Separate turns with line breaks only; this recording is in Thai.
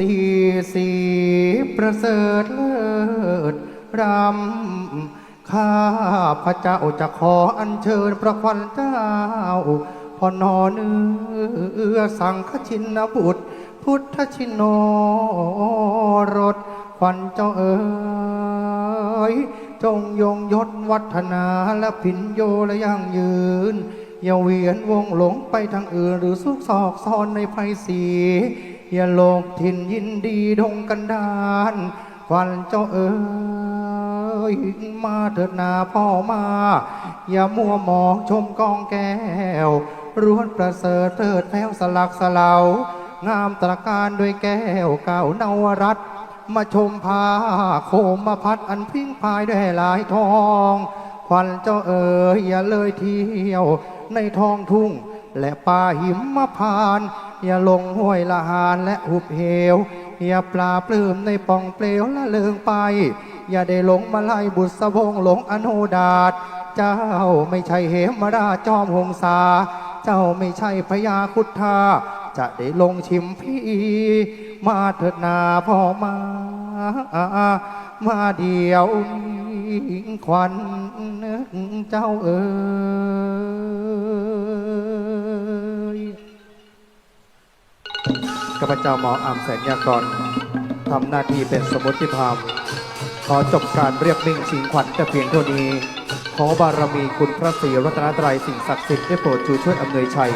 สีสีประเสริฐเลิศรำข้าพระเจ้าจะขออัญเชิญพระควันเจ้าพอนอเนื้อสังฆชินบุตร พุทธชินโนรสควันเจ้าเอ๋ยจงยงยศวัฒนาและพินโยและยั่งยืนอย่าเวียนวงหลงไปทางอื่นหรือซุกซอกซ่อนในไพสี ย่าโลกถิ่นยินดีดงกันดานควันเจ้าเอ๋ยมาเถิดนาพ่อมา อย่ามัวมองชมกองแก้วร้วนประเสริฐเถิดแผ้วสลักสลาวงามตระการด้วยแก้วเก่านวรัตมาชมพาโคมมาพัดอันพิ้งพายด้วยหลายทองควันเจ้าเอ๋ยอย่าเลยเที่ยว ในท้องทุ่ง และป่าหิมมาพาน อย่าลงห้วยละหานและหุบเหว อย่าปลาปลื้มในป่องเปลวละเลิงไป อย่าได้หลงมาไล่บุษบงหลงอโนดาตเจ้าไม่ใช่เหมราชจอมหงสา เจ้าไม่ใช่พญาคุดทาจะได้ลงชิมพี่ มาเถิดนาพ่อมา มาเดียวนี้ควันเจ้าเอ๋ย ข้าพเจ้าหมออามแสนยากรทำหน้าที่เป็นสมุติพามขอจบการเรียกมิ่งชิงขวัญแต่เพียงเท่านี้ ขอบารมีคุณพระศรีรัตนตรัยสิ่งศักดิ์สิทธิ์ได้โปรดชูช่วยอำนวยชัย